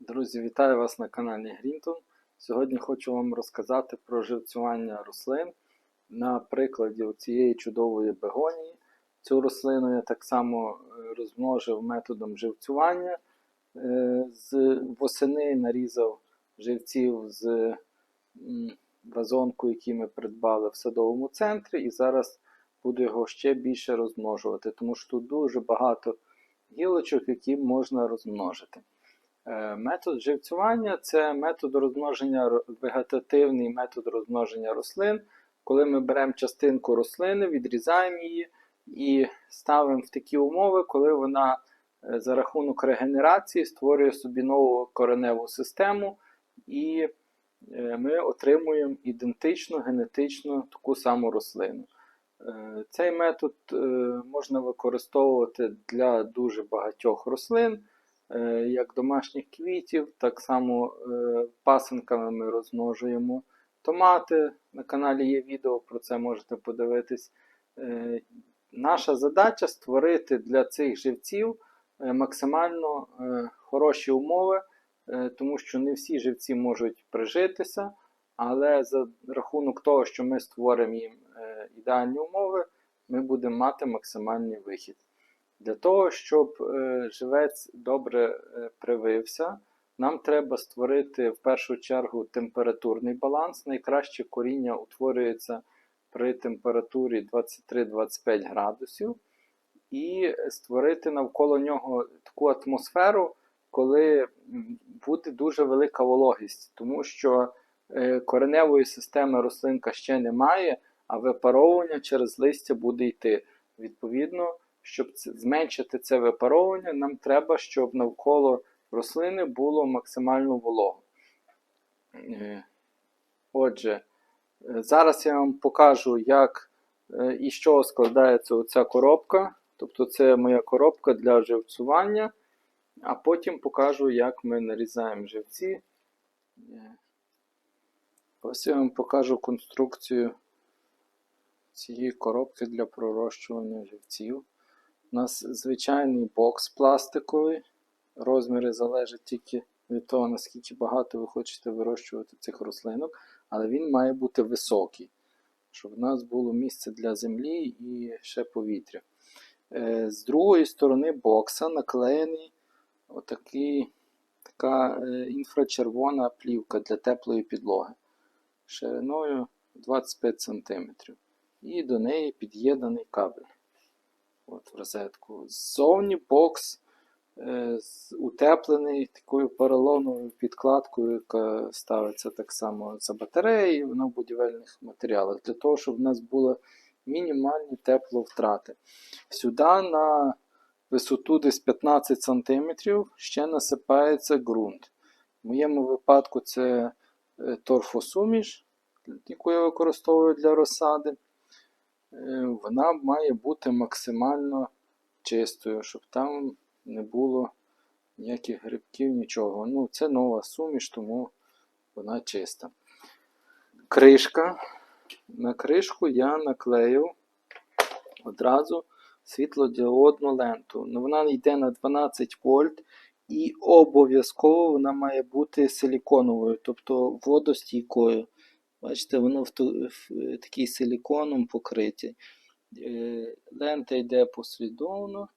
Друзі, вітаю вас на каналі Грінтон. Сьогодні хочу вам розказати про живцювання рослин на прикладі цієї чудової бегонії. Цю рослину я так само е, розмножив методом живцювання. Е, З восени нарізав живців з вазонку, який ми придбали в садовому центрі, і зараз буду його ще більше розмножувати, тому що тут дуже багато гілочок, які можна розмножити. Е, Метод живцювання це метод розмноження, вегетативний метод розмноження рослин, коли ми беремо частинку рослини, відрізаємо її і ставимо в такі умови, коли вона е, за рахунок регенерації створює собі нову кореневу систему, і е, ми отримуємо ідентичну генетично таку саму рослину. Цей метод можна використовувати для дуже багатьох рослин як домашніх квітів, так само е, пасинками ми розмножуємо томати. На каналі є відео, про це можете подивитись. Е, Наша задача створити для цих живців е, максимально е, хороші умови, е, тому що не всі живці можуть прижитися, але за рахунок того, що ми створимо їм е, ідеальні умови, ми будемо мати максимальний вихід. Для того, щоб е, живець добре е, привився, нам треба створити в першу чергу температурний баланс. Найкраще коріння утворюється при температурі 23-25 градусів, і створити навколо нього таку атмосферу, коли буде дуже велика вологість, тому що е, кореневої системи рослинка ще немає, а випаровування через листя буде йти. Відповідно, щоб зменшити це випаровування, нам треба, щоб навколо рослини було максимально волого. Е, Отже, е, зараз я вам покажу, як е, і чого складається оця коробка. Тобто це моя коробка для живцювання, а потім покажу, як ми нарізаємо живці. Ось я вам покажу конструкцію цієї коробки для пророщування живців. У нас звичайний бокс пластиковий. Розміри залежать тільки від того, наскільки багато ви хочете вирощувати цих рослинок, але він має бути високий, щоб в нас було місце для землі і ще повітря. Е, З другої сторони бокса наклеєний отакий, така е, інфрачервона плівка для теплої підлоги шириною 25 см. І до неї під'єднаний кабель. От в розетку. Ззовні бокс е, утеплений такою поролоновою підкладкою, яка ставиться так само за батареї, вона в будівельних матеріалах, для того, щоб в нас були мінімальні тепловтрати. Сюди на висоту десь 15 см ще насипається ґрунт. В моєму випадку це е, торфосуміш, яку я використовую для розсади. Е, Вона має бути максимально чистою, щоб там не було ніяких грибків, нічого. Ну, це нова суміш, тому вона чиста. Кришка. На кришку я наклеїв одразу світлодіодну ленту. Ну, вона йде на 12 вольт і обов'язково вона має бути силіконовою, тобто водостійкою. Бачите, воно в, в такий силіконом покриті. Е, Лента йде послідовно.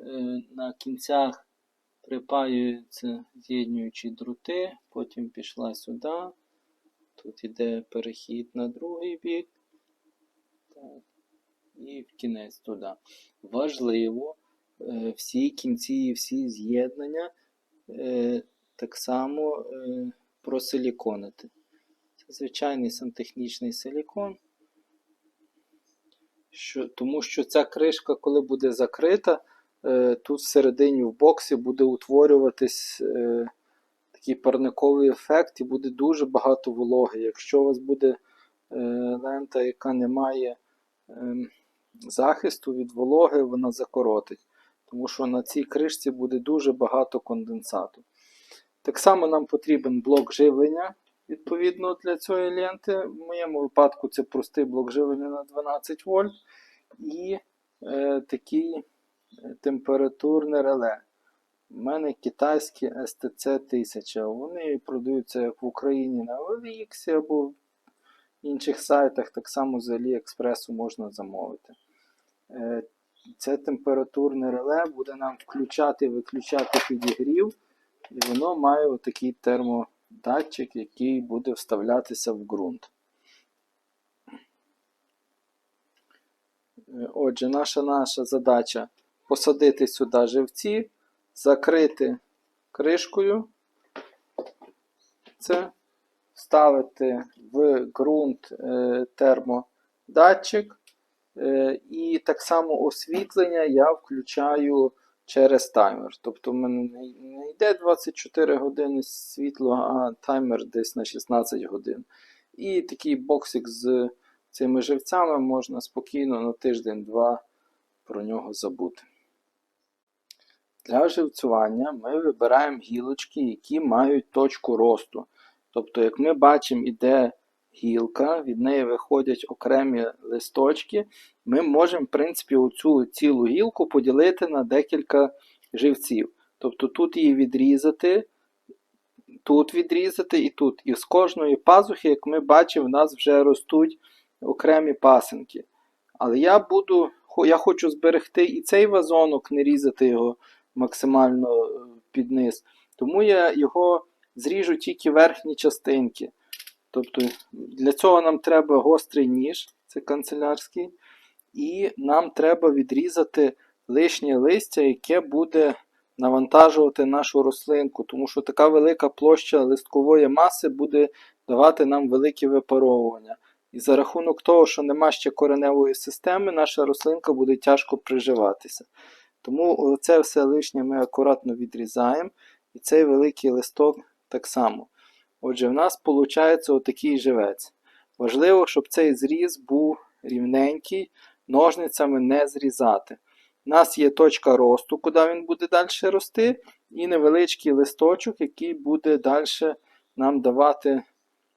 Е, На кінцях припаюються з'єднуючі дроти, потім пішла сюди. Тут йде перехід на другий бік. Так. І в кінець туди. Важливо е, всі кінці і всі з'єднання е, так само е, просиліконити. Звичайний сантехнічний силікон. Що, тому що ця кришка, коли буде закрита, е, тут всередині в боксі буде утворюватись е, такий парниковий ефект і буде дуже багато вологи. Якщо у вас буде е, лента, яка не має ем, захисту від вологи, вона закоротить. Тому що на цій кришці буде дуже багато конденсату. Так само нам потрібен блок живлення відповідно для цієї ленти. В моєму випадку це простий блок живлення на 12 вольт і е, такий е, температурне реле. У мене китайські STC 1000. Вони продаються як в Україні на OLX або в інших сайтах, так само з AliExpress можна замовити. Е, Це температурне реле буде нам включати-виключати підігрів, і воно має отакий термодатчик, який буде вставлятися в ґрунт. Е, Отже, наша наша задача посадити сюди живці, закрити кришкою. Це вставити в ґрунт е, термодатчик. Е, і так само освітлення я включаю через таймер. Тобто в мене не- йде 24 години світло, а таймер десь на 16 годин. І такий боксик з цими живцями можна спокійно на тиждень-два про нього забути. Для живцювання ми вибираємо гілочки, які мають точку росту. Тобто, як ми бачимо, іде гілка, від неї виходять окремі листочки. Ми можемо, в принципі, оцю цілу гілку поділити на декілька живців. Тобто тут її відрізати, тут відрізати і тут. І з кожної пазухи, як ми бачимо, в нас вже ростуть окремі пасинки. Але я буду, я хочу зберегти і цей вазонок, не різати його максимально е, під низ. Тому я його зріжу тільки верхні частинки. Тобто для цього нам треба гострий ніж, це канцелярський, і нам треба відрізати лишнє листя, яке буде навантажувати нашу рослинку, тому що така велика площа листкової маси буде давати нам велике випаровування. І за рахунок того, що нема ще кореневої системи, наша рослинка буде тяжко приживатися. Тому це все лишнє ми акуратно відрізаємо, і цей великий листок так само. Отже, в нас виходить отакий живець. Важливо, щоб цей зріз був рівненький, ножницями не зрізати. У нас є точка росту, куди він буде далі рости, і невеличкий листочок, який буде далі нам давати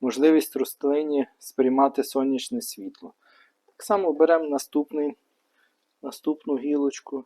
можливість рослині сприймати сонячне світло. Так само беремо наступний, наступну гілочку.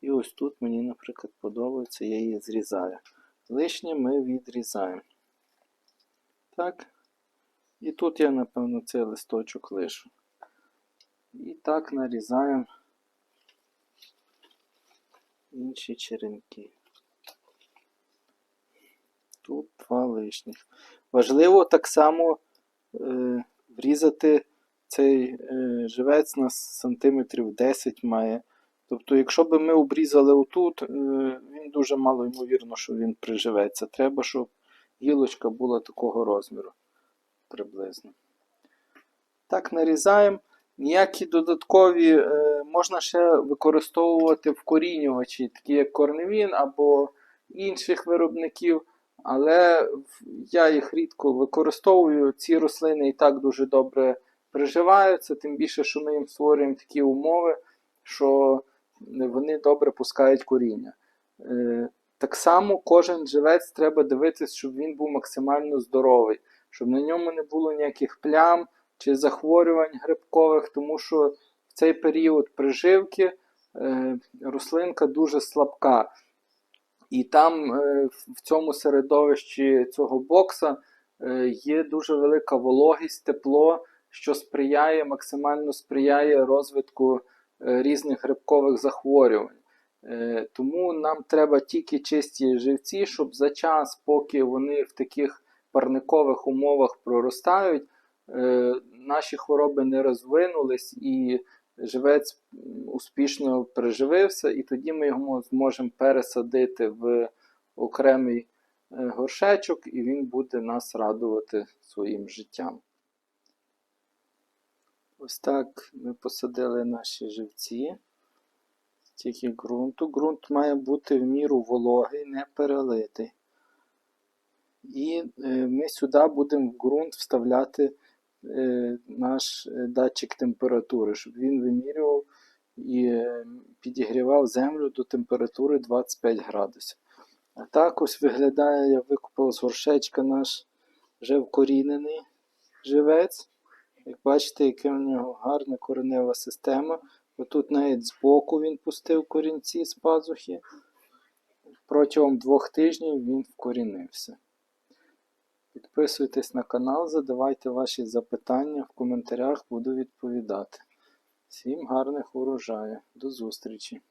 І ось тут мені, наприклад, подобається, я її зрізаю. Лишнє ми відрізаємо. Так. І тут я, напевно, цей листочок лишу. І так нарізаємо інші черенки. Тут два лишніх. Важливо так само е, врізати цей е, живець на сантиметрів 10 має. Тобто, якщо б ми обрізали отут, е, він дуже мало ймовірно, що він приживеться. Треба, щоб гілочка була такого розміру приблизно. Так, нарізаємо. Ніякі додаткові е, можна ще використовувати вкорінювачі, такі як корневін або інших виробників, але я їх рідко використовую. Ці рослини і так дуже добре приживаються, тим більше, що ми їм створюємо такі умови, що вони добре пускають коріння. Е, Так само кожен живець треба дивитися, щоб він був максимально здоровий, щоб на ньому не було ніяких плям чи захворювань грибкових, тому що в цей період приживки е, рослинка дуже слабка. І там е, в цьому середовищі цього бокса е, є дуже велика вологість, тепло, що сприяє, максимально сприяє розвитку е, різних грибкових захворювань. Е, Тому нам треба тільки чисті живці, щоб за час, поки вони в таких парникових умовах проростають, е, наші хвороби не розвинулись і живець успішно приживився, і тоді ми його зможемо пересадити в окремий е, горшечок, і він буде нас радувати своїм життям. Ось так ми посадили наші живці. Тільки ґрунту. Ґрунт має бути в міру вологий, не перелитий. І е, ми сюди будемо в ґрунт вставляти е, наш е, датчик температури, щоб він вимірював і підігрівав землю до температури 25 градусів. А так ось виглядає, я викупив з горшечка наш вже вкорінений живець. Як бачите, яка в нього гарна коренева система. Отут навіть збоку він пустив корінці з пазухи. протягом двох тижнів він вкорінився. Підписуйтесь на канал, задавайте ваші запитання в коментарях, буду відповідати. Всім гарних урожаїв. До зустрічі!